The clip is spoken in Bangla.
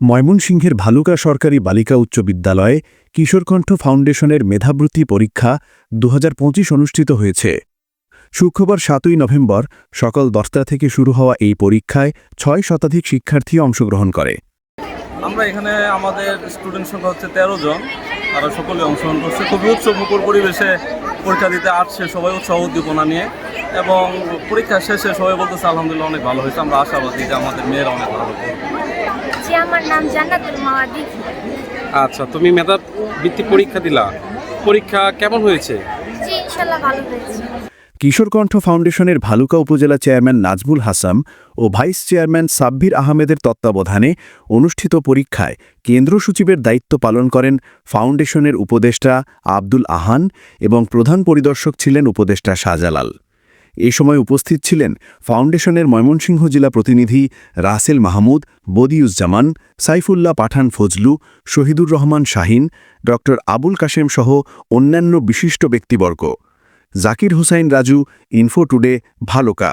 ময়মনসিংহের ভালুকা সরকারি বালিকা উচ্চ বিদ্যালয়ে কিশোরকণ্ঠ ফাউন্ডেশনের মেধাবৃত্তি পরীক্ষা দু হাজার পঁচিশ অনুষ্ঠিত হয়েছে। শুক্রবার সাতই নভেম্বর সকাল দশটা থেকে শুরু হওয়া এই পরীক্ষায় ছয় শতাধিক শিক্ষার্থী অংশগ্রহণ করে। আমরা এখানে আমাদের স্টুডেন্ট সংখ্যা হচ্ছে তেরো জন। তারা সকলে অংশগ্রহণ করছে। খুবই উৎসবমুখর পরিবেশে পরীক্ষা দিতে আসছে সবাই উৎসাহ উদ্দীপনা নিয়ে এবং পরীক্ষা শেষে সবাই বলতেছে, আলহামদুলিল্লাহ, অনেক ভালো হয়েছে। আমরা আশাবাদী যে আমাদের মেয়েরা অনেক ভালো আমার নাম জান্নাতুল আচ্ছা তুমি মেধা বৃত্তি পরীক্ষা দিলা। পরীক্ষা কেমন হয়েছে? জি ইনশাল্লাহ ভালো হয়েছে। কিশোরকণ্ঠ ফাউন্ডেশনের ভালুকা উপজেলা চেয়ারম্যান নাজমুল হাসাম ও ভাইস চেয়ারম্যান সাব্বির আহমেদের তত্ত্বাবধানে অনুষ্ঠিত পরীক্ষায় কেন্দ্র সচিবের দায়িত্ব পালন করেন ফাউন্ডেশনের উপদেষ্টা আব্দুল আহান এবং প্রধান পরিদর্শক ছিলেন উপদেষ্টা শাহজালাল। এ সময় উপস্থিত ছিলেন ফাউন্ডেশনের ময়মনসিংহ জেলা প্রতিনিধি রাসেল মাহমুদ, বদিউজ্জামান, সাইফুল্লাহ পাঠান ফজলু, শহীদুর রহমান শাহিন ড আবুল কাশেম সহ অন্যান্য বিশিষ্ট ব্যক্তিবর্গ। Zakir Hussain Raju info today Bhaluka.